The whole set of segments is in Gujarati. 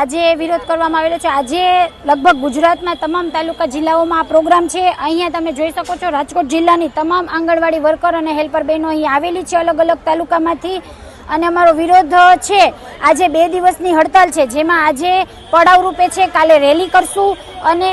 આજે વિરોધ કરવામાં આવેલો છે. આજે લગભગ ગુજરાતના તમામ તાલુકા જિલ્લાઓમાં આ પ્રોગ્રામ છે. અહીંયા તમે જોઈ શકો છો રાજકોટ જિલ્લાની તમામ આંગણવાડી વર્કર અને હેલ્પર બહેનો અહીં આવેલી છે અલગ અલગ તાલુકામાંથી. અને અમારો વિરોધ છે. આજે બે દિવસની હડતાલ છે, જેમાં આજે પડાવ રૂપે છે, કાલે રેલી કરશું. અને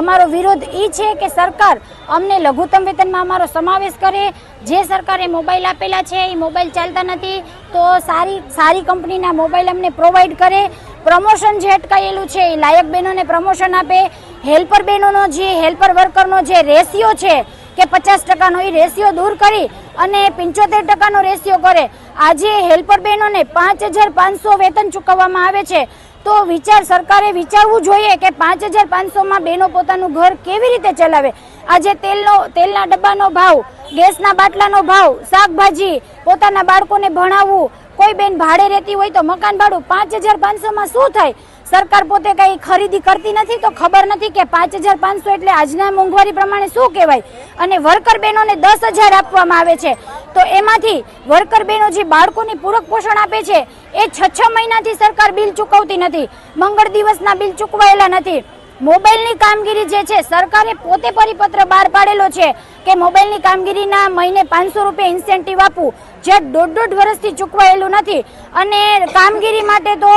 અમારો વિરોધ એ છે કે સરકાર અમને લઘુત્તમ વેતનમાં અમારો સમાવેશ કરે. જે સરકારે મોબાઈલ આપેલા છે એ મોબાઈલ ચાલતા નથી. તો સારી સારી કંપનીના મોબાઈલ અમને પ્રોવાઈડ કરે. પ્રમોશન જે અટકાયેલું છે, એ લાયક બહેનોને પ્રમોશન આપે. હેલ્પર બહેનોનો જે, હેલ્પર વર્કરનો જે રેશિયો છે કે પચાસ ટકાનો, એ રેશિયો દૂર કરી અને પંચોતેર ટકાનો રેશિયો કરે. આજે હેલ્પર બહેનોને પાંચ હજાર પાંચસો વેતન ચૂકવવામાં આવે છે. તો વિચાર, સરકારે વિચારવું જોઈએ કે પાંચ હજાર પાંચસોમાં બહેનો પોતાનું ઘર કેવી રીતે ચલાવે? આજે તેલનો, તેલના ડબ્બાનો ભાવ ગેસના બાટલાનો ભાવ, શાકભાજી, પોતાના બાળકોને ભણાવવું, કોઈ બેન ભાડે રહેતી હોય તો મકાન ભાડું પાંચ હજાર પાંચસોમાં શું થાય? સરકાર પોતે કઈ ખરીદી કરતી નથી તો ખબર નથી કે પાંચ હજાર પાંચસો એટલે આજના મોંઘવારી પ્રમાણે શું કહેવાય? અને વર્કર બહેનોને દસ હજાર આપવામાં આવે છે. તો એમાંથી વર્કર બહેનો જે બાળકોને પૂરક પોષણ આપે છે, એ છ છ મહિનાથી સરકાર બિલ ચૂકવતી નથી. મંગળ દિવસના બિલ ચૂકવાયેલા નથી. મોબાઈલની કામગીરી જે છે, સરકારે પોતે પરિપત્ર બહાર પાડેલો છે કે મોબાઈલની કામગીરીના મહિને પાંચસો રૂપિયા ઇન્સેન્ટિવ આપવું. જે દોઢ દોઢ વર્ષથી ચૂકવાયેલું નથી. અને કામગીરી માટે તો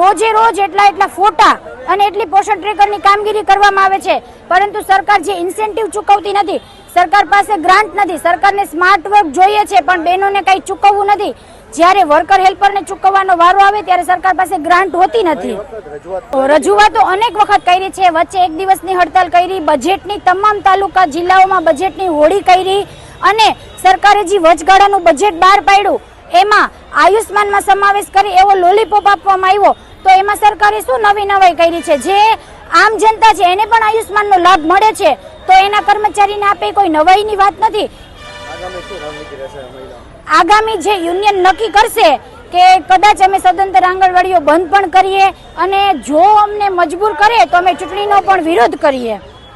રોજે રોજ એટલા એટલા ફોટા અને એટલી પોષણ ટ્રેકરની કામગીરી કરવામાં આવે છે. પરંતુ સરકાર જે ઇન્સેન્ટિવ ચૂકવતી નથી, સરકાર પાસે ગ્રાન્ટ નથી. સરકારને સ્માર્ટ વર્ક જોઈએ છે, પણ બહેનોને કંઈ ચૂકવવું નથી. જ્યારે વર્કર હેલ્પરને ચૂકવવાનો વારો આવે ત્યારે સરકાર પાસે ગ્રાન્ટ હોતી નથી. રજૂઆતો અનેક વખત કરી છે. વચ્ચે એક દિવસની હડતાલ કરી બજેટની તમામ તાલુકા જિલ્લાઓમાં બજેટની હોળી કરી અને સરકારે જે વચગાળાનું બજેટ બહાર પાડ્યું, એમાં આયુષ્માનમાં સમાવેશ કરી એવો લોલીપોપ આપવામાં આવ્યો. તો એમાં સરકારે શું નવી નવાઈ કરી છે? જે આમ જનતા છે, એને પણ આયુષ્માનનો લાભ મળે છે. તો એના કર્મચારીને આપે કોઈ નવાઈની વાત નથી. આગામી જે યુનિયન નક્કી કરશે કે કદાચ અમે સદંતર આંગણવાડીઓ બંધ પણ કરીએ અને જો અમને મજબૂર કરે તો અમે ચૂંટણીનો પણ વિરોધ કરીએ.